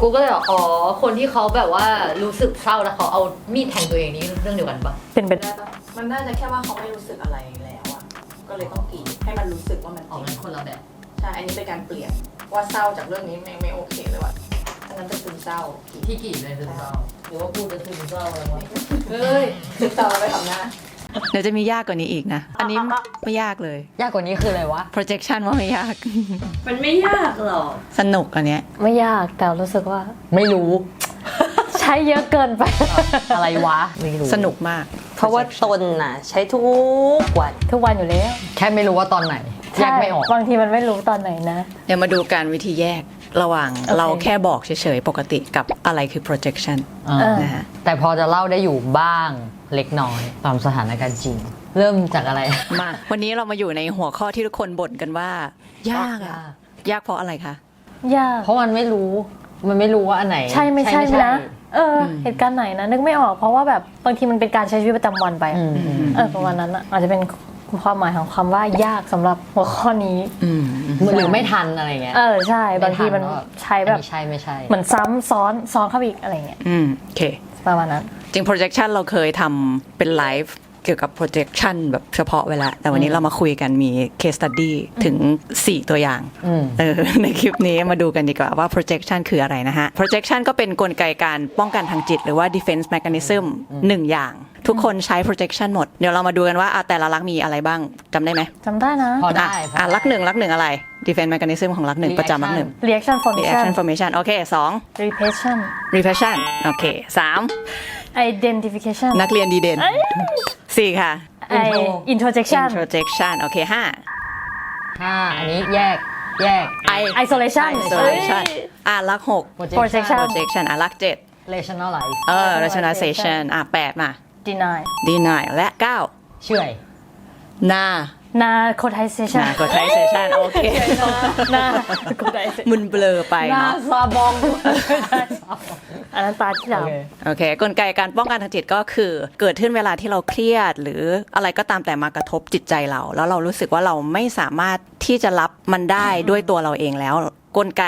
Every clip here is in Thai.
กูก็เลยบอกอ๋อ คนที่เขาแบบว่ารู้สึกเศร้าแล้วเขาเอามีดแทงตัวเองนี่เรื่องเดียวกันปะเป็นไปได้ปะมันน่าจะแค่ว่าเขาไม่รู้สึกอะไรแล้วอะก็เลยต้องกรีดให้มันรู้สึกว่ามันออกเจ็มันบคนละแบบใช่อันนี้เป็นการเปลี่ยนว่าเศร้าจากเรื่องนี้ไม่ไม่โอเคเลยว่ะอันนั้นเป็นซึมเศร้ากรีดที่กี่เลยซึมเศร้าหรือว่าพูดจะซึมเศร้าอะไรวะ เฮ้ยซึมเศร้าแล้วไปทำหน้า เดี๋ยวจะมียากกว่านี้อีกนะ อันนี้ไม่ยากเลย ยากกว่านี้คืออะไรวะ projection ว่าไม่ยาก มันไม่ยากหรอกสนุกอันเนี้ย ไม่ยากแต่รู้สึกว่า ไม่รู้ ใช้เยอะเกินไป อะไรวะ ไม่รู้ สนุกมาก เพราะว่าตนน่ะ ใช้ทุกวัน ทุกวันอยู่แล้ว แค่ไม่รู้ว่าตอนไหน แยกไม่ออกใช่บางทีมันไม่รู้ตอนไหนนะ เดี๋ยวมาดูการวิธีแยก ระหว่างโอเคเราแค่บอกเฉยๆ ปกติกับอะไรคือ projection อ่าเออ นะฮะแต่พอจะเล่าได้อยู่บ้างเล็กน้อยตามสถานการณ์จริง เริ่มจากอะไร มาวันนี้เรามาอยู่ในหัวข้อที่ทุกคนบ่นกันว่า ยากอะยากเพราะอะไรคะ ยาก เพราะมันไม่รู้ มันไม่รู้ว่าอันไหนใช่ไม่ใช่นะเอออเหตุการณ์ไหนนะนึกไม่ออกเพราะว่าแบบบางทีมันเป็นการใช้ชีวิตประจำวันไป อืมอืมเออประมาณนั้นอะอาจจะเป็น ความหมายของคำว่ายากสำหรับหัวข้อนี้ อืมหรือไม่ทันอะไรเงี้ยเออใช่บางทีมันไทัก็ใช้แบบอันนี้ใช่ไม่ใช่ เหมือนซ้ำซ้อนซ้อนเข้าไปอีกอะไรเงี้ยอืมโอเค ประมาณนั้น จริง projection เราเคยทำเป็นไลฟ์ เกี่ยวกับ projection แบบเฉพาะเวแลา แต่วันนี้เรามาคุยกันมี case study ถึง 4 ตัวอย่างอืมเออในคลิปนี้มาดูกันดีกว่าว่า projection คืออะไรนะฮะ projection ก็เป็นนกลไกการป้องกันทางจิต หรือว่า defense mechanism หนึ่งอย่าง ทุกคนใช้ projection หมด เดี๋ยวเรามาดูกันว่าอะแต่ละลักษณ์มีอะไรบ้างจำได้ไหมจำได้นะพอได้อะพออะได้ลักษณ์หนึ่งลักษณ์หนึ่งอะไร defense mechanism ของลักษณ์หนึ่งประจำลักษณ์หนึ่ง reaction formation reaction formation โอเคสอง repression repression โอเคสาม identification นักเรียนดีเด่น สี่ค่ะ ไอ introjection introjection โอเคห้า ห้าอันนี้แยกแยก I isolation isolation อะลักหก projection projection อะลักเจ็ด rationalize เออ rationalization อะแปดมา deny deny และเก้าเชื่อยนา narcotization นา quotation โอเค narcotization มึนเบลอไปหน้าเนาะซาบองอันนั้นตาที่โอดาวเคโอเค กลไกการป้องกันทางจิตก็คือ เกิดขึ้นเวลาที่เราเครียด หรืออะไรก็ตามแต่มากระทบจิตใจเรา แล้วเรารู้สึกว่าเราไม่สามารถที่จะรับมันได้ด้วยตัวเราเองแล้ว กลไก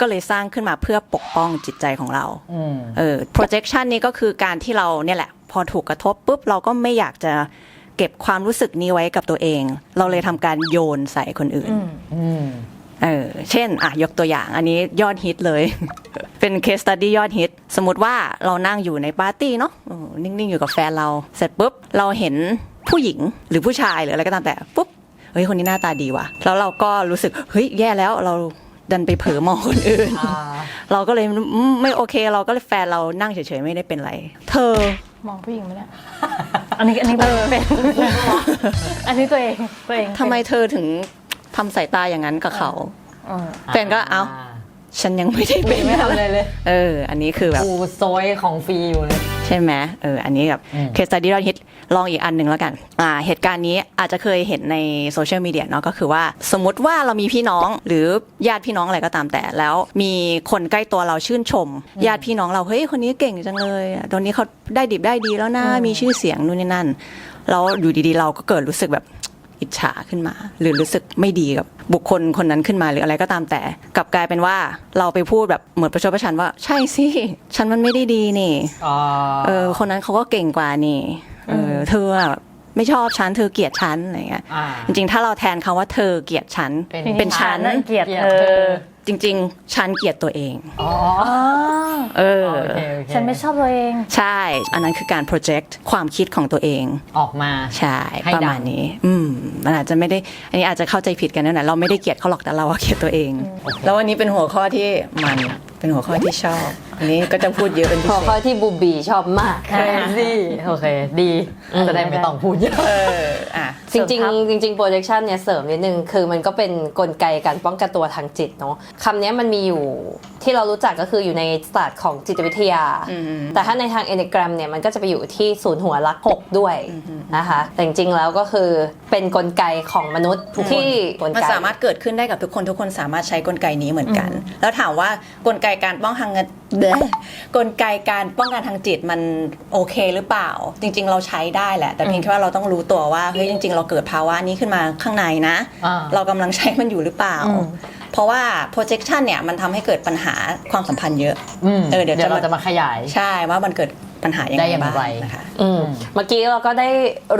ก็เลยสร้างขึ้นมาเพื่อปกป้องจิตใจของเราอืมเออ projection นี่ก็คือการที่เราเนี่ยแหละ พอถูกกระทบปุ๊บเราก็ไม่อยากจะ เก็บความรู้สึกนี้ไว้กับตัวเอง เราเลยทำการโยนใส่คนอื่นอืมอืมเออเช่นอะยกตัวอย่างอันนี้ยอดฮิตเลย เป็น case study ยอดฮิต สมมติว่าเรานั่งอยู่ในปาร์ตี้เนาะเออนิ่ง ๆ อยู่กับแฟนเรา เสร็จปุ๊บ เราเห็นผู้หญิงหรือผู้ชายหรืออะไรก็ตามแต่ปุ๊บเฮ้ยคนนี้หน้าตาดีว่ะ แล้วเราก็รู้สึก เฮ้ย แย่แล้วเรา ดันไปเผลอมองคนอื่นอ่าเราก็เลยอืมไม่โอเค เราก็เลยแฟนเรานั่งเฉยๆไม่ได้เป็นไร เธอ มองผู้หญิงไหมเนี่ย อันนี้อันนี้เป็น อันนี้ตัวเองตัวเองทำไมเธอถึงทำสายตาอย่างนั้นกับเขาอืมแฟนก็เอ้า ฉันยังไม่ได้เป็น ไม่ทำอะไรเลย เออ อันนี้คือแบบ กูโซยของฟรีอยู่เลยใช่ไหมเอออันนี้แบบอืมเคสตัดดี้เราฮิตลองอีกอันหนึ่งแล้วกันอ่าเหตุการณ์นี้อาจจะเคยเห็นในโซเชียลมีเดียเนาะก็คือว่าสมมติว่าเรามีพี่น้องหรือญาติพี่น้องอะไรก็ตามแต่แล้วมีคนใกล้ตัวเราชื่นชม ญาติพี่น้องเราเฮ้ยคนนี้เก่งจังเลยอะตอนนี้เขาได้ดิบได้ดีแล้วนะมีชื่อเสียงนู่นนี่นั่นแล้วอยู่ดีๆ เราก็เกิดรู้สึกแบบ อิจฉาขึ้นมา หรือรู้สึกไม่ดีกับบุคคลคนนั้นขึ้นมาหรืออะไรก็ตามแต่ กลับกลายเป็นว่าเราไปพูดแบบเหมือนประชดประชันว่า ใช่สิฉันมันไม่ได้ดีนี่อ๋อเออคนนั้นเขาก็เก่งกว่านี่เออเธออะไม่ชอบฉันเธอเกลียดฉันอะไรเงี้ยอ่าจริงๆ ถ้าเราแทนคำว่าเธอเกลียดฉันเป็นเป็นฉันน่าเกลียดเกลียดเธเธออ จริง ๆ ฉันเกลียดตัวเองอ๋ออ๋อเออ โอเคโอเคฉันไม่ชอบตัวเอง ใช่ อันนั้นคือการ project ความคิดของตัวเอง ออกมา ใช่ ให้ประมาณดัง นี้ อืม มันอาจจะไม่ได้ อันนี้อาจจะเข้าใจผิดกันนั่นแหละเราไม่ได้เกลียดเขาหรอกแต่เราอะเกลียดตัวเอง แล้ววันนี้เป็นหัวข้อที่มัน เป็นหัวข้อที่ชอบ อันนี้ก็จะพูดเยอะเป็นพิพอเศข้อษที่บูบีชอบมาก crazy โอเค ดี จะได้ไม่ต้องพูดเยอะ เออ อะ จริงๆจริงๆ projection เนี่ยเสริมนิดนึง คือมันก็เป็นกลไกการป้องกันตัวทางจิตเนาะคำนี้มันมีอยู่ที่เรารู้จักก็คืออยู่ในศาสตร์ของจิตวิทยา แต่ถ้าในทาง enneagram เนี่ยมันก็จะไปอยู่ที่ศูนย์หัวลักหกด้วยนะคะ แต่จริงๆแล้วก็คือเป็นกลไกของมนุษย์ที่กลมันไกสามารถเกิดขึ้นได้กับทุกคนทุกคนสามารถใช้กลไกนี้เหมือนกัน แล้วถามว่ากลไกการป้องกันเด้อกลไกการป้องกันทางจิตมันโอเคหรือเปล่า จริง ๆ เราใช้ได้แหละ แต่เพียงแค่ว่าเราต้องรู้ตัวว่าเฮ้ยจริง ๆ เราเกิดภาวะนี้ขึ้นมาข้างในนะอ่าเรากำลังใช้มันอยู่หรือเปล่าอืม เพราะว่า projection เนี่ยมันทำให้เกิดปัญหาความสัมพันธ์เยอะ อืมเออเดี๋ยวจะเราจะมาขยาย ใช่ว่ามันเกิด ปัญหายังได้ไงอย่างบ้างไรนะคะอืมเมื่อกี้เราก็ได้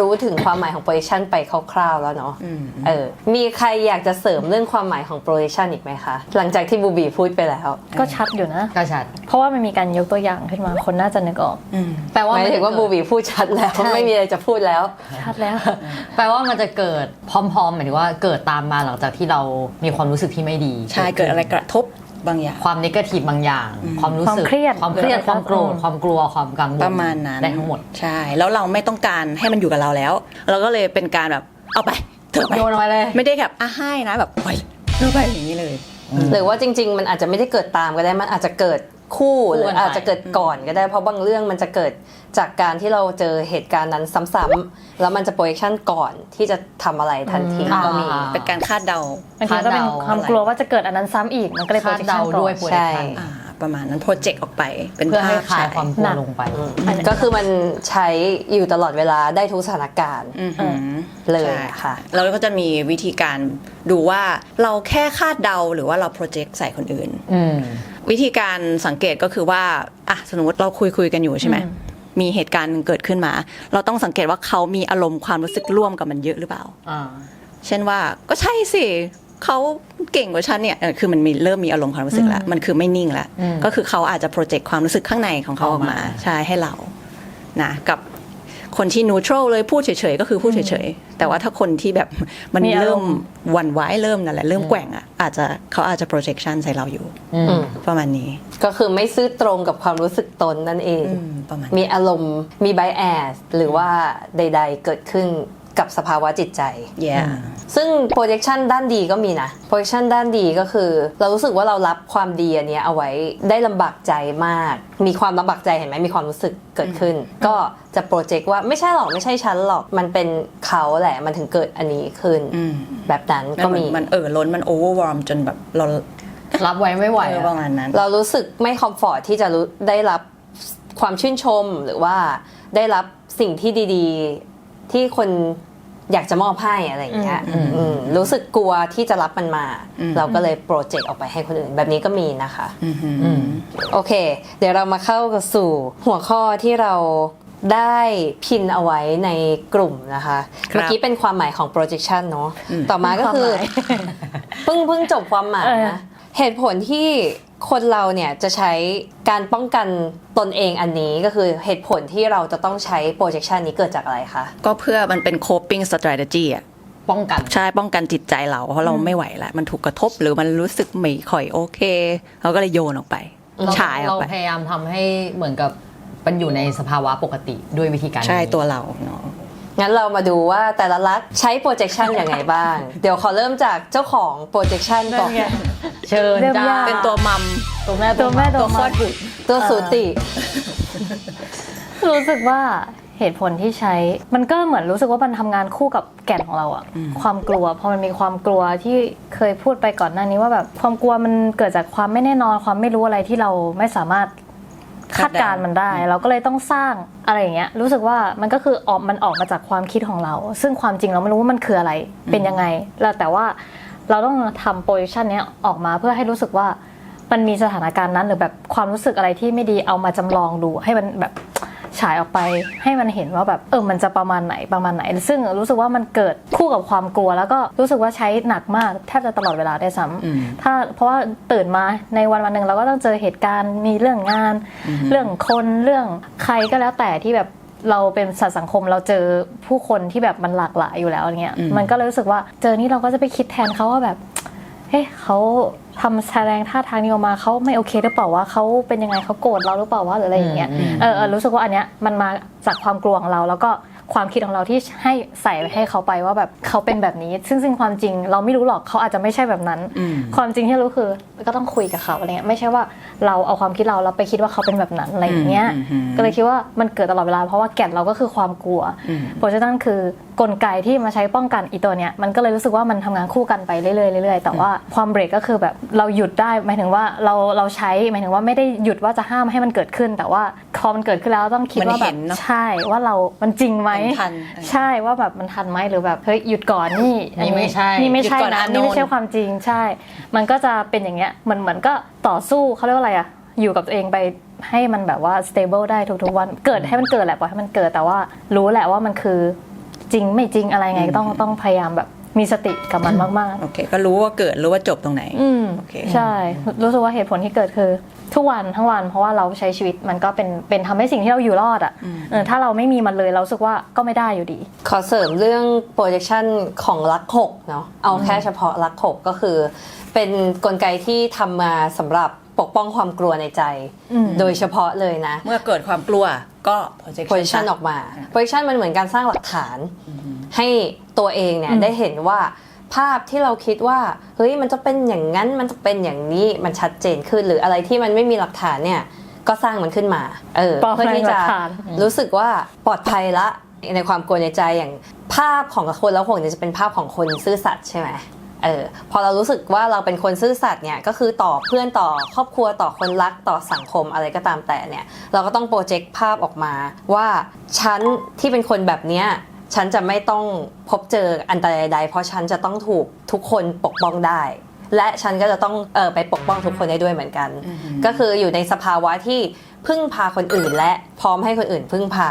รู้ถึงความหมายของ projection ไปคร่าวๆแล้วเนาะอืมเออมีใครอยากจะเสริมเรื่องความหมายของ projection อีกไหมคะ หลังจากที่บูบีพูดไปแล้ว ก็ชัดอยู่นะก็ชัด เพราะว่ามันมีการยกตัวอย่างขึ้นมาคนน่าจะนึกออกอืมแปลว่าหมายถึงว่ามันจะบูเกิดบีพูดชัดแล้วใช่ไม่มีอะไรจะพูดแล้ว ชัดแล้ว แปลว่ามันจะเกิดพร้อมๆหมายถึงว่าเกิดตามมาหลังจากที่เรามีความรู้สึกที่ไม่ดี ใช่เกิดอะไรกระทบ บางอย่าง ความนิเกทีฟบางอย่าง ความรู้สึกความเครียดความเครียดหรืออะไรความโกรธอืมความกลัวความกังวลประมาณนั้นได้ทั้งหมดใช่ แล้วเราไม่ต้องการให้มันอยู่กับเราแล้ว เราก็เลยเป็นการแบบเอาไปเธอไปโยนออกไปเลย ไม่ได้แบบอะให้นะแบบไปเธอไปอย่างนี้เลย หรือว่าจริง ๆ มันอาจจะไม่ได้เกิดตามก็ได้มันอาจจะเกิด คู่คู่หรืกัอนไปอาจจะเกิดก่อนก็ได้เพราะบางเรื่องมันจะเกิดจากการที่เราเจอเหตุการณ์นั้นซ้ำๆแล้วมันจะ projection ก่อนที่จะทำอะไรทันทีก็มีอ่าเป็นการคาดเดาบางทีก็เป็นความกลัวว่าจะเกิดอันนั้นซ้ำอีกมันก็เลยคาด projection เดาก่อนด้วยใช่ projection อ่าประมาณนั้นโปรเจกต์ออกไป เป็นเพื่อให้ภาพคลายฉายความกลัวลงไป ก็คือมันใช้อยู่ตลอดเวลาได้ทุกสถานการณ์อือหือเลยใช่ค่ะเราก็จะมีวิธีการดูว่าเราแค่คาดเดาหรือว่าเราโปรเจกต์ใส่คนอื่นอืม วิธีการสังเกตก็คือว่าอะสมมติเราคุยคุยๆกันอยู่ใช่ไหมมีเหตุการณ์หนึ่งเกิดขึ้นมา เราต้องสังเกตว่าเขามีอารมณ์ความรู้สึกร่วมกับมันเยอะหรือเปล่าอ่าเช่นว่าก็ใช่สิเขาเก่งกว่าฉันเนี่ยเออคือมันมีเริ่มมีอารมณ์ความรู้สึกแล้ว มันคือไม่นิ่งแล้วอืมก็คือเขาอาจจะโปรเจกต์ความรู้สึกข้างในของเขาออออกกมามา ใช่ให้เรานะกับ คนที่นูทรัลเลยพูดเฉยๆก็คือพูดเฉยๆ แต่ว่าถ้าคนที่แบบมันมีอารเริ่มมณ์หวันไหวเริ่มนั่นแหละเริ่มแกว่งอะอาจจะเขาอาจจะ projection ใส่เราอยู่อืมอืมประมาณนี้ ก็คือไม่ซื่อตรงกับความรู้สึกตนนั่นเองอืมประมาณมีอารมณ์มี bias หรือว่าใด ๆ เกิดขึ้น กับสภาวะจิตใจ yeah ซึ่ง projection ด้านดีก็มีนะ projection ด้านดีก็คือ เรารู้สึกว่าเรารับความดีอันเนี้ยเอาไว้ได้ลำบากใจมาก มีความลำบากใจเห็นไหมมีความรู้สึกเกิดขึ้น ก็จะ project ว่าไม่ใช่หรอกไม่ใช่ฉันหรอกมันเป็นเขาแหละมันถึงเกิดอันนี้ขึ้นอืมแบบนั้นก็ก็มีมีมันเออล้นมัน overwhelm จนแบบเรารับไว้ไม่ไหวเอออะประมาณนั้น เรารู้สึกไม่คอมฟอร์ทที่จะรู้ได้รับความชื่นชมหรือว่าได้รับสิ่งที่ดี ๆ ที่คนอยากจะมอบให้อะไรอย่างเงี้ยอืมอืมรู้สึกกลัวที่จะรับมันมาอืมเราก็เลยโปรเจกต์ออกไปให้คนอื่น แบบนี้ก็มีนะคะอือหืออืมโอเค เดี๋ยวเรามาเข้ากับสู่หัวข้อที่เราได้พินเอาไว้ในกลุ่มนะคะครับเมื่อกี้เป็นความหมายของ projection เนาะอืมต่อมาก็คือความหมายเพิ่งเพิ่งจบความหมายเออนะ เหตุผลที่คนเราเนี่ยจะใช้การป้องกันตนเองอันนี้ก็คือเหตุผลที่เราจะต้องใช้ projection นี้เกิดจากอะไรคะ ก็เพื่อมันเป็น coping strategy อะป้องกัน ใช่ป้องกันจิตใจเราเพราะเราไม่ไหวแล้วมันถูกกระทบหรือมันรู้สึกไม่ค่อยโอเคเราก็เลยโยนออกไปเราฉายออเรากไปพยายามทำให้เหมือนกับมันอยู่ในสภาวะปกติด้วยวิธีการใช่นี้ตัวเราเนาะ งั้นเรามาดูว่าแต่ละรัฐใช้ projection อย่างไงบ้าง เดี๋ยวขอเริ่มจากเจ้าของ projection ก่อนนั่นไงเชิญเริ่มจ้ายากเป็นตัวมัมตัวแม่ตัวแม่ตัวคลมาอดบุตรตัวสูติ รู้สึกว่าเหตุผลที่ใช้ มันก็เหมือนรู้สึกว่ามันทำงานคู่กับแก่นของเราอะความกลัว พอมันมีความกลัวที่เคยพูดไปก่อนหน้านี้ว่าแบบความกลัวมันเกิดจากความไม่แน่นอน ความไม่รู้อะไรที่เราไม่สามารถ คาดการณ์มันได้ เราก็เลยต้องสร้างอะไรอย่างเงี้ยรู้สึกว่ามันก็คือออกมันออกมาจากความคิดของเรา ซึ่งความจริงเราไม่รู้ว่ามันคืออะไรเป็นยังไงแล้วแต่ว่าเราต้องทำโปรดิชันเนี้ยออกมาเพื่อให้รู้สึกว่ามันมีสถานการณ์นั้นหรือแบบความรู้สึกอะไรที่ไม่ดีเอามาจำลองดูให้มันแบบ ฉายออกไปให้มันเห็นว่าแบบเออมันจะประมาณไหนประมาณไหน ซึ่งรู้สึกว่ามันเกิดคู่กับความกลัว แล้วก็รู้สึกว่าใช้หนักมากแทบจะตลอดเวลาได้วยซ้ำถ้าเพราะว่าตื่นมาในวันวันหนึ่งเราก็ต้องเจอเหตุการณ์มีเรื่องงาน เรื่องคนเรื่องใครก็แล้วแต่ที่แบบเราเป็นสัตว์สังคมเราเจอผู้คนที่แบบมันหลากหลายอยู่แล้วอย่างเงี้ยมันก็เลยรู้สึกว่าเจอนี่เราก็จะไปคิดแทนเขาว่าแบบเฮ้ยเขา ทำแสดงท่าทางนี้ออกมาเขาไม่โอเคหรือเปล่าวะเขาเป็นยังไงเขาโกรธเราหรือเปล่าวะหรืออะไรอย่างเงี้ยอืมเออเออรู้สึกว่าอันเนี้ยมันมาจากความกลัวของเราแล้วก็ ความคิดของเราที่ให้ใส่ให้เขาไปว่าแบบเขาเป็นแบบนี้ ซึ่งซึ่งความจริงเราไม่รู้หรอกเขาอาจจะไม่ใช่แบบนั้น ความจริงที่รู้คือก็ต้องคุยกับเขาอะไรเงี้ยไม่ใช่ว่าเราเอาความคิดเราแล้วไปคิดว่าเขาเป็นแบบนั้นอะไรอย่างเงี้ยอืมอืมอืมก็เลยคิดว่ามันเกิดตลอดเวลาเพราะว่าแก่นเราก็คือความกลัว เพราะฉะนั้นคือกลไกที่มาใช้ป้องกันอีตัวเนี้ยมันก็เลยรู้สึกว่ามันทำงานคู่กันไปเรื่อยๆเรื่อยๆแต่ว่าความเบรกก็คือแบบเราหยุดได้หมายถึงว่าเราเราใช้หมายถึงว่าไม่ได้หยุดว่าจะห้ามให้มันเกิดขึ้น แต่ว่าค พอมันเกิดขึ้นแล้วต้องคิดมันว่าแบเห็บนเนอะใช่ว่าเรา มันจริงไหมมันทันใช่ว่าแบบมันทันไหมหรือแบบเฮ้ยหยุดก่อนนี่อันี่ไม่ใช่นี่ไม่ใช่หยุดก่อนนะอานนท์นี่ไม่ใช่ความจริงใช่ มันก็จะเป็นอย่างเงี้ยเหมือนเหมือนก็ต่อสู้เขาเรียกว่าอะไรอะอยู่กับตัวเองไปให้มันแบบว่า stable ได้ทุกๆวันเกิดให้มันเกิดแหละปล่อยให้มันเกิดแต่ว่ารู้แหละว่ามันคือจริงไม่จริงอะไรไงต้องต้องพยายามแบบมีสติกับมันมากๆ โอเค ก็รู้ว่าเกิดรู้ว่าจบตรงไหน อืมโอเค ใช่ รู้สึกว่าเหตุผลที่เกิดคือ ทุกวันทั้งวันเพราะว่าเราใช้ชีวิตมันก็เป็นเป็นทำให้สิ่งที่เราอยู่รอดอะ่ะเออถ้าเราไม่มีมันเลยเรารู้สึกว่าก็ไม่ได้อยู่ดี ขอเสริมเรื่อง projection ของลักหกเนาะเอาแค่เฉพาะลักหกก็คือ เป็นกลไกที่ทำมาสำหรับปกป้องความกลัวในใจอืมโดยเฉพาะเลยนะ เมื่อเกิดความกลัวก็ projection projection ออกมา projection มันเหมือนการสร้างหลักฐาน ให้ตัวเองเนี่ยได้เห็นว่า ภาพที่เราคิดว่าเฮ้ยมันจะเป็นอย่างนั้นมันจะเป็นอย่างนี้มันชัดเจนขึ้น หรืออะไรที่มันไม่มีหลักฐานเนี่ยก็สร้างมันขึ้นมาเออปลอมเพื่อที่แปลงหลัจะกฐานรู้สึกว่าปลอดภัยละในความกลัวในใจอย่างภาพของคนแล้วหงเนี่ยจะเป็นภาพของคนซื่อสัตย์ใช่ไหมเออพอเรารู้สึกว่าเราเป็นคนซื่อสัตย์เนี่ยก็คือต่อเพื่อนต่อครอบครัวต่อคนรักต่อสังคมอะไรก็ตามแต่เนี่ย เราก็ต้องโปรเจกต์ภาพออกมาว่าฉันที่เป็นคนแบบเนี้ย ฉันจะไม่ต้องพบเจออันตรายใดๆเพราะฉันจะต้องถูกทุกคนปกป้องได้ และฉันก็จะต้องเออไปปกป้องทุกคนได้ด้วยเหมือนกัน ก็คืออยู่ในสภาวะที่พึ่งพาคนอื่น และพร้อมให้คนอื่นพึ่งพา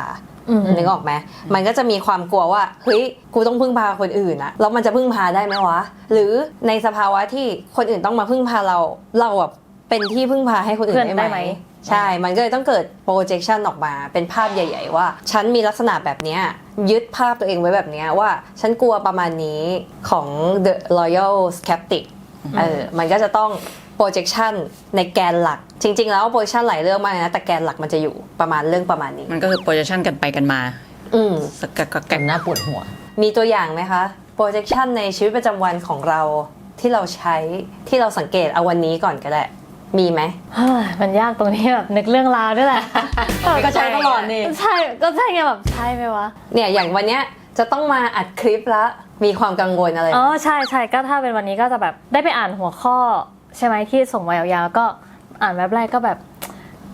อืมนึกออกไหมมันก็จะมีความกลัวว่าเฮ้ยกูต้องพึ่งพาคนอื่นอะแล้วมันจะพึ่งพาได้ไหมวะ หรือในสภาวะที่คนอื่นต้องมาพึ่งพาเราเราแบบเป็นที่พึ่งพาให้คนอื่นเพื่อนได้ได้ไหไหมมใช่ มันก็เลยต้องเกิด projection ออกมา เป็นภาพใหญ่ ๆ ว่า ฉันมีลักษณะแบบเนี้ ยยึดภาพตัวเองไว้แบบเนี้ยว่า ฉันกลัวประมาณนี้ของ the loyal skeptic เออมันก็จะต้อง projection ในแกนหลัก จริง ๆ แล้ว projection หลายเรื่องมากเลยนะแต่แกนหลักมันจะอยู่ประมาณเรื่องประมาณนี้ มันก็คือ projection กันไปกันมา อืมสกกกเก็บหน้าปวดหัว มีตัวอย่างไหมคะ projection ในชีวิตประจำวันของเราที่เราใช้ที่เราสังเกตเอาวันนี้ก่อนก็ได้ มีไหม เฮ้ยมันยากตรงที่แบบนึกเรื่องราวด้วยแหละ ก็ใช้ตลอดนี่ ใช่ก็ใช่ไงแบบใช่ไหมวะ เนี่ยอย่างวันเนี้ยจะต้องมาอัดคลิปแล้วมีความกังวลอะไรไหม อ๋อใช่ใช่ก็ถ้าเป็นวันนี้ก็จะแบบได้ไปอ่านหัวข้อ ใช่ไหมที่ส่งมายาวๆก็อ่านแบบแรกก็แบบ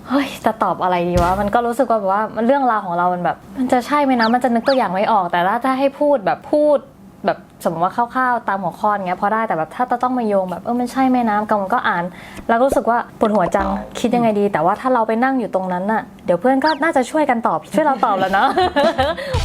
เฮ้ยจะตอบอะไรดีวะมันก็รู้สึกว่าแบบว่ามันเรื่องราวของเรามันแบบ มันจะใช่ไหมนะมันจะนึกตัวอย่างไม่ออก แต่ถ้าถ้าให้พูดแบบพูด แบบสมมติว่าคร่าวๆตามหัวข้อเงี้ยพอได้แต่แบบถ้าจะต้องมาโยงแบบเออมันใช่แม่น้ำกังวลก็อ่าน แล้วรู้สึกว่าปวดหัวจังคิดยังไงดี แต่ว่าถ้าเราไปนั่งอยู่ตรงนั้นน่ะเดี๋ยวเพื่อนก็น่าจะช่วยกันตอบช่วยเราตอบแล้วเนาะ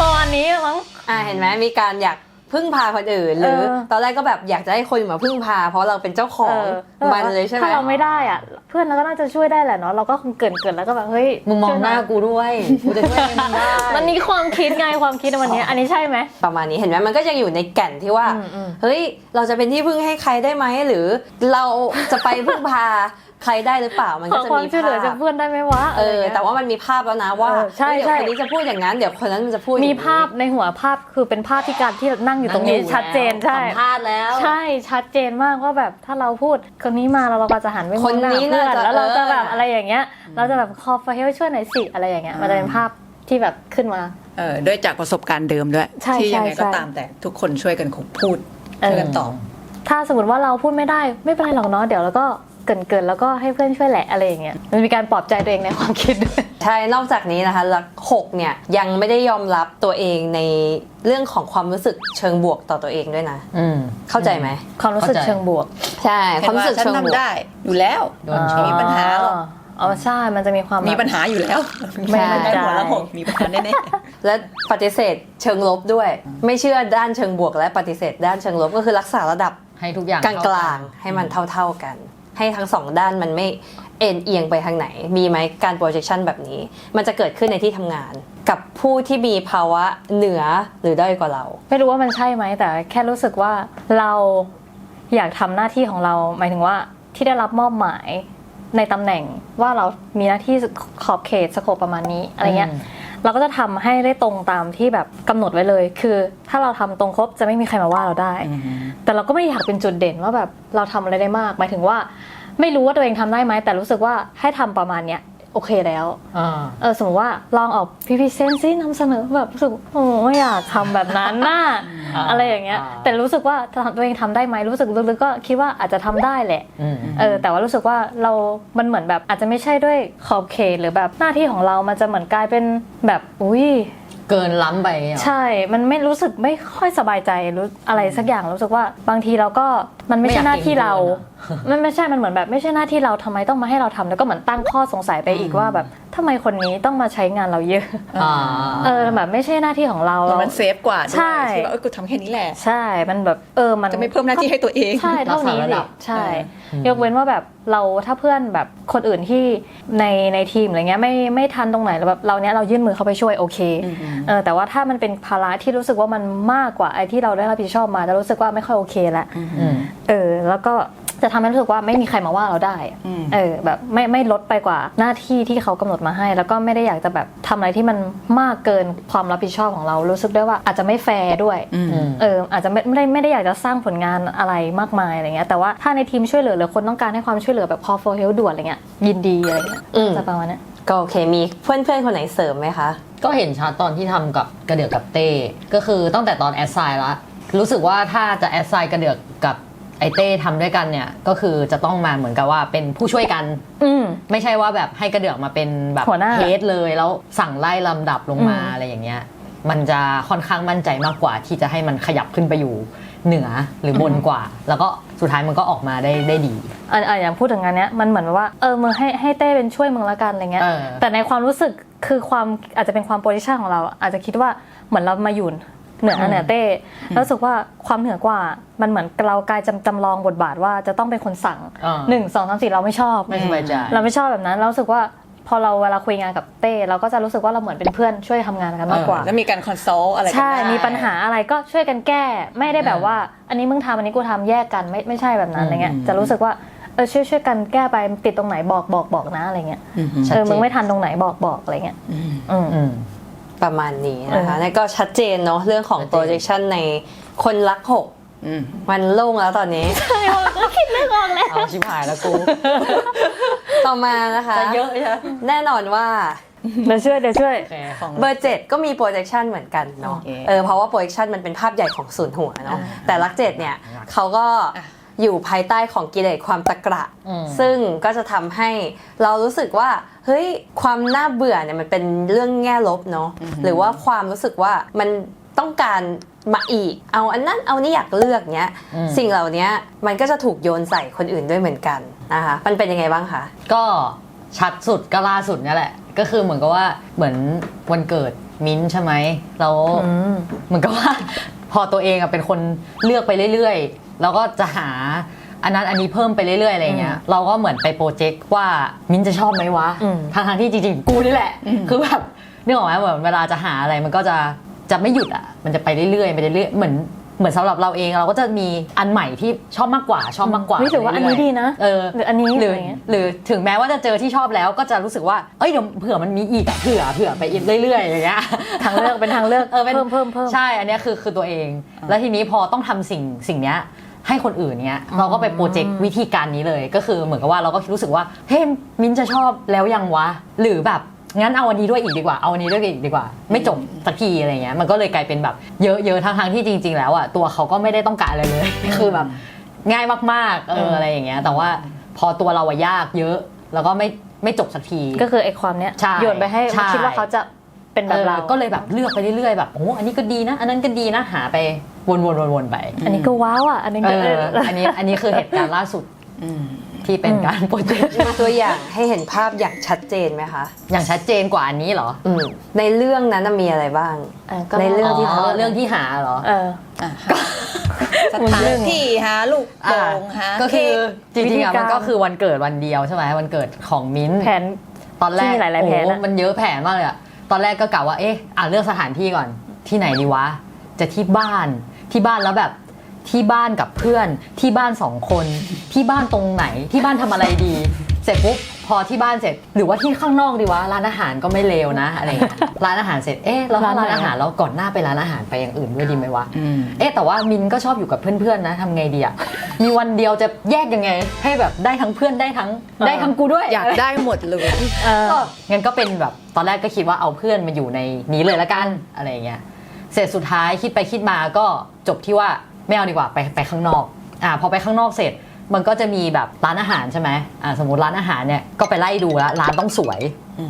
ประมาณนี้มั้งอ่าเห็นไหมมีการอยาก พึ่งพาคนอื่นหรือ เออ ตอนแรกก็แบบอยากจะให้คนมาพึ่งพา เพราะเราเป็นเจ้าของออมันเลยใช่ไหมถ้าเราไม่ได้อะ เพื่อนเราก็น่าจะช่วยได้แหละเนาะเราก็คงเกรินเกินๆแล้วก็แบบเฮ้ยมึงมองช่วยหน้ากูด้วยกูจะช่วยมึงได้มันนี่ความคิดไงความคิดในวันนี้อันนี้ใช่ไหม ประมาณนี้เห็นไหมมันก็ยังอยู่ในแก่นที่ว่าอืมอืมเฮ้ย เราจะเป็นที่พึ่งให้ใครได้ไหมหรือเราจะไปพึ่งพา ใครได้หรือเปล่ามันขก็อจะความมีช่วยเหลือภาจากพเพื่อนได้ไหมวะเออะไรงี้ย แต่ว่ามันมีภาพแล้วนะว่าเออใช่เฮ้ยเดี๋ยวใช่ คนนี้จะพูดอย่างนั้นเดี๋ยวคนนั้นมันจะพูดอย่งมีนี้ภาพในหัวภาพคือเป็นภาพที่การที่นั่งอยู่ตรงนี้ชัดเจนใช่ สัมภาษณ์แล้ว ใช่ชัดเจนมากว่าแบบถ้าเราพูดคนนี้มาแล้วเราก็จะหันไปมคองนหน้านี้เพื่อนน่าจะแล้วเราจะแบบเออออะไรอย่างเงี้ย เราจะแบบคอฟเฮลช่วยหน่อยสิอะไรอย่างเงี้ยมันจะเป็นภาพที่แบบขึ้นมา เออด้วยจากประสบการณ์เดิมด้วย ใช่ที่ยังไงใช่ก็ใช่ตามแต่ทุกคนช่วยกันพูดเออ ช่วยกันตอบ ถ้าสมมติว่าเราพูดไม่ได้ไม่เป็นไรหรอกเนาะเดี๋ยวเราก็ เกรินเกินๆแล้วก็ให้เพื่อนช่วยแหละอะไรอย่างเงี้ยมันมีการปลอบใจตัวเองในความคิดด้วย ใช่ นอกจากนี้นะคะลักหกเนี่ยยังไม่ได้ยอมรับตัวเองในเรื่องของความรู้สึกเชิงบวกต่อตัวเองด้วยนะ อืม เข้าใจไหม ความรู้สึกเข้าใจเชิงบวก ใช่คเห็วามนรู้ว่าสึกฉันเชิงบวกทำได้ อยู่แล้วโดนชมมีปัญหาหรอกอ๋อใช่ มันจะมีความมีแบบปัญหาอยู่แล้วไม่มั่นใจหัวละหกมีปัญหาแน่และปฏิเสธเชิงลบด้วย ไม่เชื่อด้านเชิงบวก และปฏิเสธด้านเชิงลบก็คือรักษาระดับให้ทุกอย่างกลางๆให้มันเท่า ๆกัน ให้ทั้งสองด้านมันไม่เอ็นเอียงไปทางไหน มีไหมการ projection แบบนี้ มันจะเกิดขึ้นในที่ทำงาน กับผู้ที่มีภาวะเหนือหรือด้อยกว่าเรา ไม่รู้ว่ามันใช่ไหมแต่แค่รู้สึกว่าเราอยากทำหน้าที่ของเรา หมายถึงว่าที่ได้รับมอบหมายในตำแหน่งว่าเรามีหน้าที่ขอบเขตสโคปประมาณนี้อะไรเงี้ย เราก็จะทำให้ได้ตรงตามที่แบบกำหนดไว้เลย คือ ถ้าเราทำตรงครบจะไม่มีใครมาว่าเราได้ๆอืมแต่เราก็ไม่อยากเป็นจุดเด่นว่าแบบเราทำอะไรได้มาก หมายถึงว่า ไม่รู้ว่าตัวเองทำได้ไหมแต่รู้สึกว่าให้ทำประมาณเนี้ย โอเคแล้วอ่า เออสมมติว่าลองออกพีพีเซนซินำเสนอแบบรู้สึกโอ้ไม่อยากทำแบบนั้นน่าอ่าอะไรอย่างเงี้ย อ่า แต่รู้สึกว่าตัวเองทำได้ไหมรู้สึกลึกๆก็คิดว่าอาจจะทำได้แหละ อืม เออแต่ว่ารู้สึกว่าเรา มันเหมือนแบบอาจจะไม่ใช่ด้วยขอบเขตหรือแบบหน้าที่ของเรา มันจะเหมือนกลายเป็นแบบ อุ้ย เกินล้ำไปเหรอ ใช่ มันไม่รู้สึกไม่ค่อยสบายใจรู้อะไรสักอย่างรู้สึกว่าบางทีเราก็มันไม่ใช่หน้าที่เรา มันไม่ใช่ มันเหมือนแบบไม่ใช่หน้าที่เราทำไมต้องมาให้เราทำแล้วก็เหมือนตั้งข้อสงสัยไปอีกว่าแบบ ทำไมคนนี้ต้องมาใช้งานเราเยอะอ่าเออแบบไม่ใช่หน้าที่ของเรา แต่มันเซฟกว่าด้วยใช่ ที่ว่าเออกูทำแค่นี้แหละ ใช่มันแบบเออมัน จะไม่เพิ่มหน้าที่ให้ตัวเอง ใช่เท่านี้รักษาระสิดับใช่ อืม ยกเว้นว่าแบบเราถ้าเพื่อนแบบคนอื่นที่ในในทีมอะไรเงี้ยไม่ไม่ทันตรงไหนแล้วแบบเราเนี้ยเรายื่นมือเข้าไปช่วยโอเคเออแต่ว่าถ้ามันเป็นภาระที่รู้สึกว่ามันมากกว่าไอ้ที่เราได้รับผิดชอบมาจะรู้สึกว่าไม่ค่อยโอเคละอืม เออแล้วก็ จะทำให้รู้สึกว่าไม่มีใครมาว่าเราได้อะเออแบบไม่ไม่ลดไปกว่าหน้าที่ที่เขากำหนดมาให้ แล้วก็ไม่ได้อยากจะแบบทำอะไรที่มันมากเกินความรับผิดชอบของเรารู้สึกได้ว่าอาจจะไม่แฟร์ด้วยเอออาจจะไม่ไม่ได้ไม่ได้อยากจะสร้างผลงานอะไรมากมายอะไรเงี้ยแต่ว่าถ้าในทีมช่วยเหลือหรือคนต้องการให้ความช่วยเหลือแบบ call for help ด่วนอะไรเงี้ยยินดีอะไรเงี้ยอืม จะประมาณเนี้ย ก็โอเคมีเพื่อนเพื่อนๆคนไหนเสริมไหมคะ ก็เห็นชัดตอนที่ทำกับกระเดือกกับเต้ ก็คือตั้งแต่ตอนแอดไซน์ละ รู้สึกว่าถ้าจะแอดไซน์กระเดือกกับ ไอเต้ทำด้วยกันเนี่ยก็คือจะต้องมาเหมือนกับว่าเป็นผู้ช่วยกัน อืม ไม่ใช่ว่าแบบให้กระเดือกมาเป็นแบบหัวหน้า เฮดเลย แล้วสั่งไล่ลำดับลงมาอืมอะไรอย่างเงี้ย มันจะค่อนข้างมั่นใจมากกว่า ที่จะให้มันขยับขึ้นไปอยู่เหนือหรือบนกว่า แล้วก็สุดท้ายมันก็ออกมาได้ได้ดี อะอะอย่างพูดถึงงานเนี้ยมันเหมือนว่าเออมึงให้ให้เต้เป็นช่วยมึงละกันอะไรเงี้ยเออแต่ในความรู้สึกคือความอาจจะเป็นความโพซิชันของเราอาจจะคิดว่าเหมือนเรามาอยู่ เหนือเหนือเต้แล้วรู้สึกว่าความเหนือกว่ามันเหมือนเรากลายจำจำลองบทบาทว่าจะต้องเป็นคนสั่งอ่าหนึ่งสองสามสี่เราไม่ชอบไม่สบายใจเราไม่ชอบแบบนั้นเรารู้สึกว่าพอเราเวลาคุยงานกับเต้เราก็จะรู้สึกว่าเราเหมือนเป็นเพื่อนช่วยทำงานกันมากกว่า แล้วมีการคอนซัลท์อะไรกันใช่ได้มีปัญหาอะไรก็ช่วยกันแก้ ไม่ได้แบบว่า อันนี้มึงทำอันนี้กูทำแยกกันไม่ไม่ใช่แบบนั้นอะไรเงี้ยจะรู้สึกว่าเออช่วยช่วยกันแก้ไปติดตรงไหนบอกบอกบอกนะอะไรเงี้ยชัดเออเจนมึงไม่ทันตรงไหนบอกบอกอะไรเงี้ยอืมอืม ประมาณนี้นะคะเออแล้วก็ชัดเจนเนาะเรื่องของชัดเจน projection ในคนรักหกอืมมันโล่งแล้วตอนนี้เอาชิบหายแล้วกู ต่อมานะคะจะเยอะใช่ไหมแน่นอนว่าเดี๋ยวช่วยเดี๋ยวช่วยโอเคของเบอร์เจ็ดก็มี projection เหมือนกันเนาะโอเคเออเพราะว่า projection มันเป็นภาพใหญ่ของศูนย์หัวเนาะแต่รักเจ็ดเนี่ยอ่าเขาก็ อยู่ภายใต้ของกิเลสความตะกระอืมซึ่งก็จะทำให้เรารู้สึกว่าเฮ้ยความน่าเบื่อเนี่ยมันเป็นเรื่องแง่ลบเนาะหรือว่าความรู้สึกว่ามันต้องการมาอีก เอาอันนั้นเอานี่อยากเลือกเนี้ยอืมสิ่งเหล่านี้มันก็จะถูกโยนใส่คนอื่นด้วยเหมือนกันนะคะมันเป็นยังไงบ้างคะก็ชัดสุดก็ล่าสุดเนี่ยแหละ ก็คือเหมือนกับว่าเหมือนวันเกิดมิ้นท์ใช่ไหมแล้วอืมเหมือนกับว่าพอตัวเองอะเป็นคนเลือกไปเรื่อยๆ แล้วก็จะหาอันนั้นอันนี้เพิ่มไปเรื่อยๆอะไรเงี้ยเราก็เหมือนไปโปรเจกต์ว่ามิ้นท์จะชอบไหมวะอืมทางทางๆที่จริงๆ กูนี่แหละ คือแบบนึกออกไหมเหมือนเวลาจะหาอะไรมันก็จะจะไม่หยุดอะมันจะไปเรื่อยๆไปเรื่อยๆเหมือนเหมือนสำหรับเราเองเราก็จะมีอันใหม่ที่ชอบมากกว่าชอบมากกว่ารู้สึกว่าอันนี้ดีนะเออหรืออันนี้หรืออะไรเงี้ยหรือถึงแม้ว่าจะเจอที่ชอบแล้วก็จะรู้สึกว่าเอ้ยเดี๋ยวเผื่อมันมีอีกอะเผื่อเผื่อไปอีกเรื่อยๆอย่างเงี้ยทางเลือกเป็นทางเลือกเออเป็นเพิ่มเพิ่มเพิ่มใช่อันเนี้ยคือคือตัวเอง แล้วทีนี้พอต้องทำสิ่งสิ่งเนี้ย ให้คนอื่นเนี้ยเราก็ไปโปรเจกต์วิธีการนี้เลย ก็คือเหมือนกับว่าเราก็รู้สึกว่าเฮ้ยมิ้นท์จะชอบแล้วยังวะ หรือแบบงั้นเอาอันนี้ด้วยอีกดีกว่า เอาอันนี้ด้วยอีกดีกว่า ไม่จบสักทีอะไรเงี้ย มันก็เลยกลายเป็นแบบเยอะๆทั้งๆที่จริง ๆ แล้วอะตัวเขาก็ไม่ได้ต้องการอะไรเลย คือแบบง่ายมากๆ เอออะไรอย่างเงี้ย แต่ว่าพอตัวเราอะยากเยอะ แล้วก็ไม่ไม่จบสักที ก็คือไอ้ความเนี้ยใช่โยนไปให้ใช่คิดว่าเขาจะเป็นแบบเราออก็เลยแบบเลือกไปเรื่อยๆแบบโอ้อันนี้ก็ดีนะ อันนั้นก็ดีนะหาไป วนๆๆๆไป อันนี้ก็ว้าวอะ อันนี้เอก็อเอออันนี้อันนี้คือเหตุการณ์ล่าสุดที่เป็นการโปรเจกต์มีตัวอย่างให้เห็นภาพอย่างชัดเจนไหมคะอย่างชัดเจนกว่าอันนี้เหรออืมในเรื่องนั้นน่ะมีอะไรบ้าง อะก็ ในเรื่องที่อ๋อเรื่องที่หาเหรอ เออ อะสถานที่หาลูกโป่งหาก็คือจวิธีริงๆอะการ มันก็คือวันเกิดวันเดียวใช่ไหมวันเกิดของมิ้นท์แผน ตอนแรกที่มีหลายๆแผนโอ้อะ มันเยอะแผนมากเลยอะตอนแรกก็กะว่าเอ๊ะอะเลือกสถานที่ก่อนที่ไหนดีวะ จะที่บ้าน ที่บ้านแล้วแบบที่บ้านกับเพื่อนที่บ้านสองคน ที่บ้านตรงไหนที่บ้านทำอะไรดี เสร็จปุ๊บพอที่บ้านเสร็จ หรือว่าที่ข้างนอกดีวะร้านอาหารก็ไม่เลวนะอะไรเงี้ยร้านอาหารเสร็จเอ๊ะแล้วถ้าร้านอาหารแล้วก่อนหน้าไปร้านอาหารไปอย่างอื่นด้วยดีไหมวะ อืม เอ๊ะแต่ว่ามินก็ชอบอยู่กับเพื่อนๆนะทำไงดีอะมีวันเดียวจะแยกยังไง ให้แบบได้ทั้งเพื่อนได้ทั้งได้ทั้งกูด้วยอยากได้หมดเลยเออก็งั้นก็เป็นแบบตอนแรกก็คิดว่าเอาเพื่อนมาอยู่ในนี้เลยละกันอะไรอย่างเงี้ย เสร็จสุดท้ายคิดไปคิดมาก็จบที่ว่าไม่เอาดีกว่าไปไปข้างนอกอ่าพอไปข้างนอกเสร็จมันก็จะมีแบบร้านอาหารใช่ไหมอ่าสมมติร้านอาหารเนี่ยก็ไปไล่ดูแล้วร้านต้องสวย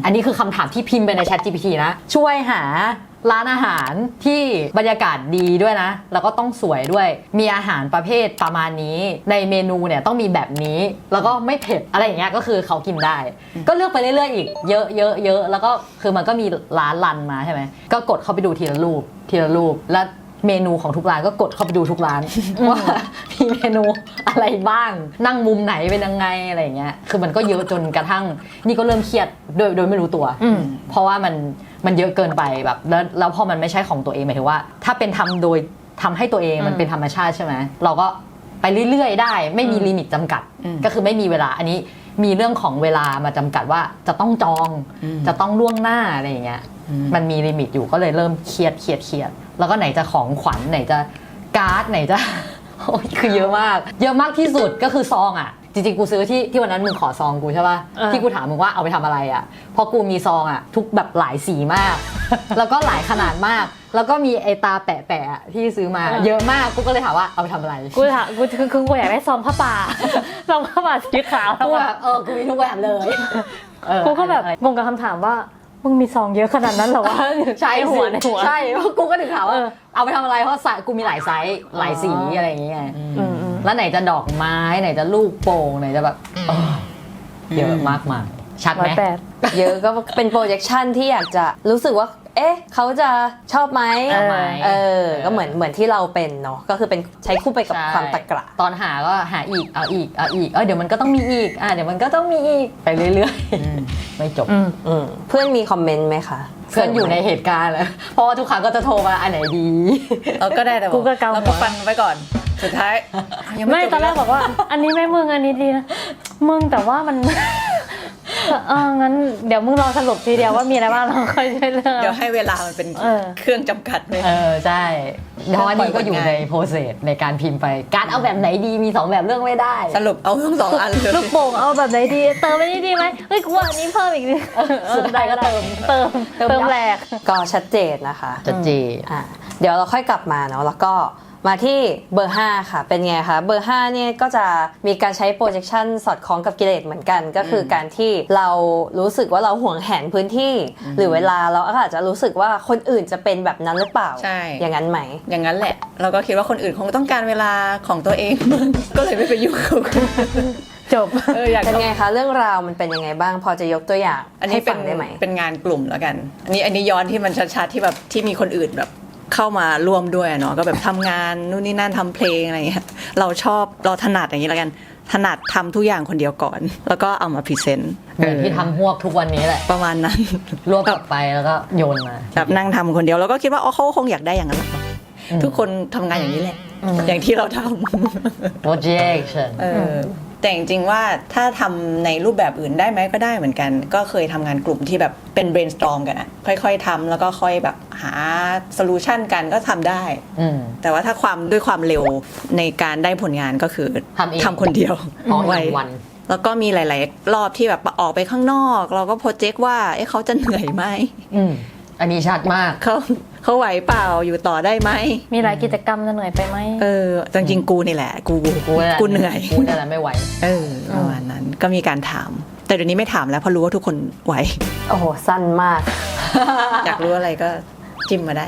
อันนี้คือคำถามที่พิมพ์ไปใน Chat GPT นะ ช่วยหา ร้านอาหารที่บรรยากาศดีด้วยนะ แล้วก็ต้องสวยด้วย มีอาหารประเภทประมาณนี้ ในเมนูเนี่ยต้องมีแบบนี้ แล้วก็ไม่เผ็ดอะไรอย่างเงี้ยก็คือเขากินได้ ก็เลือกไปเรื่อยๆอีก เยอะเยอะเยอะแล้วก็คือมันก็มีร้านรันมาใช่ไหมก็กดเข้าไปดูทีละรูปทีละรูปแล้วเมนูของทุกร้านก็กดเข้าไปดูทุกร้านว่ามีเมนูอะไรบ้าง นั่งมุมไหนเป็นยังไงอะไรอย่างเงี้ยคือมันก็เยอะจนกระทั่ง นี่ก็เริ่มเครียดโดยโดยไม่รู้ตัวอืมเพราะว่ามัน มันเยอะเกินไปแบบแล้วแล้วพอมันไม่ใช่ของตัวเองหมายถึงว่า ถ้าเป็นทำโดยทำให้ตัวเองมันเป็นธรรมชาติใช่ไหมเราก็ไปเรื่อย ๆ ได้ ไม่มีลิมิตจำกัดอืมก็คือไม่มีเวลาอันนี้มีเรื่องของเวลามาจำกัดว่าจะต้องจองอืมจะต้องล่วงหน้าอะไรอย่างเงี้ยอืมมันมีลิมิตอยู่ก็เลยเริ่มเครียดเครียดเครียดแล้วก็ไหนจะของขวัญไหนจะการ์ดไหนจะโอ้ยคือเยอะมาก เยอะมากที่สุดก็คือซองอะ จริงๆ กูซื้อที่ที่วันนั้นมึงขอซองกูใช่ป่ะเออ ที่กูถามมึงว่าเอาไปทำอะไรอะเพราะกูมีซองอะ ทุกแบบหลายสีมาก แล้วก็หลายขนาดมาก แล้วก็มีไอตาแปะๆอะที่ซื้อมาเยอะมากกูก็เลยถามว่าเอาไปทำอะไร กูถามกูคือคือกูอยากได้ซองผ้าป่า ซองผ้าป่าสีขาวกูแบบเออกูมีทุกแบบเลยเออกูก็แบบงงกับคำถามว่ามึงมีซองเยอะขนาดนั้นเหรอวะ ใช่ในหัวในหัว ใช่เพราะกูก็ถึงถามว่าเออเอาไปทำอะไรเพราะใส่กูมีหลายไซส์หลายสีอะไรอย่างเงี้ย อืมอืม แล้วไหนจะดอกไม้ไหนจะลูกโป่งไหนจะแบบเออเยอะมากมายชัดร้ไหอม ยแปดเยอะก็เป็นโปรเจคชันที่อยากจะรู้สึกว่า เอ๊ะ เขาจะชอบไหมชอบไหม เออ ก็เหมือนเหมือนที่เราเป็นเนาะ ก็คือเป็นใช้คู่ไปกับใช่ความตะกระ ตอนหาก็หาอีกเอาอีกเอาอีกเออเดี๋ยวมันก็ต้องมีอีกอะเดี๋ยวมันก็ต้องมีอีกไปเรื่อยๆ ไม่จบ อืม อืมเพื่อนมีคอมเมนต์ไหมคะเพื่อนอยู่ในเหตุการณ์เลยเพราะว่าทุกครั้งก็จะโทรมาอันไหนดี เราก็ได้แต่บอกกูก็เกาหัว เราก็ฟังไว้ก่อน สุดท้ายยังไม่จบตอนแรกบอกว่า อันนี้ไม่มึงอันนี้ดีนะมึงแต่ว่ามันเอองั้นเดี๋ยวมึงรอสรุปทีเดียวว่ามีอะไรบ้างเราค่อยช่วยเรื่องเดี๋ยวให้เวลามันเป็นเออเครื่องจำกัดเลยเออใช่เพราะว่านี่ก็อยู่ในโปรเซสในการพิมพ์ไป การเอาแบบไหนดีมีสองแบบเลือกไม่ได้ สรุปเอาทั้งสองอันเลยลูกโป่งเอาแบบไหนดี เติมไปนี่ดีไหมเฮ้ยกูว่าอันนี้เพิ่มอีกนิดสุดท้ายก็เติมเติมเติมเติมยับแหลกก็ชัดเจนนะคะจะจีอะเดี๋ยวเราค่อยกลับมาเนาะแล้วก็ มาที่เบอร์ 5 ค่ะ เป็นไงคะ เบอร์ 5 เนี่ยก็จะมีการใช้ projection สอดคล้องกับกิเลสเหมือนกัน ก็คือการที่เรารู้สึกว่าเราห่วงแหนพื้นที่ หรือเวลาเราก็อาจจะรู้สึกว่าคนอื่นจะเป็นแบบนั้นหรือเปล่า ใช่ อย่างนั้นไหม อย่างนั้นแหละ เราก็คิดว่าคนอื่นคงต้องการเวลาของตัวเอง ก็เลยไม่ไปยุ่งกับคนอื่นจบเอออยากเป็นไงคะเรื่องราวมันเป็นยังไงบ้าง พอจะยกตัวอย่างอันนี้ให้เป็ฟันงได้ไหมเป็นงานกลุ่มแล้วกัน อันนี้อันนี้ย้อนที่มันชัดๆที่แบบที่มีคนอื่นแบบ เข้ามาร่วมด้วยอะเนาะก็แบบทำงานนู่นนี่นั่นทำเพลงอะไรเงี้ยเราชอบเราถนัดอย่างนี้แล้วกันถนัดทำทุกอย่างคนเดียวก่อน แล้วก็เอามาพรีเซนต์เหมือนที่ทำหวกทุกวันนี้แหละ ประมาณนั้นรวบกลับไปแล้วก็โยนมาแบบนั่งทำคนเดียวแล้วก็คิดว่าอ๋อเขาคงอยากได้อย่างนั้นแหละอืมทุกคนทำงานอย่างนี้แหละอืมอย่างที่เราทำ projection เออ แต่จริงๆว่าถ้าทำในรูปแบบอื่นได้ไหมก็ได้เหมือนกัน ก็เคยทำงานกลุ่มที่แบบเป็น brainstorm กันอะค่อยๆทำแล้วก็ค่อยแบบหา solution กันก็ทำได้อืมแต่ว่าถ้าความด้วยความเร็วในการได้ผลงานก็คือทำเองคนเดียว all in ไว one แล้วก็มีหลาย ๆ รอบที่แบบออกไปข้างนอก เราก็โปรเจกต์ว่าเอ๊ะเขาจะเหนื่อยไหม อืมอันนี้ชัดมาก เขาเขาไหวเปล่าอยู่ต่อได้ไหมมีหลายกิจกรรมจะเหนื่อยไปไหม เออจริงๆกูนี่แหละ กูกูนั่นแหละกูเหนื่อยกูนั่นแหละไม่ไหว เออประมาณนั้นก็มีการถาม แต่เดี๋ยวนี้ไม่ถามแล้วเพราะรู้ว่าทุกคนไหว โอ้โห สั้นมาก อยากรู้อะไรก็จิ้มมาได้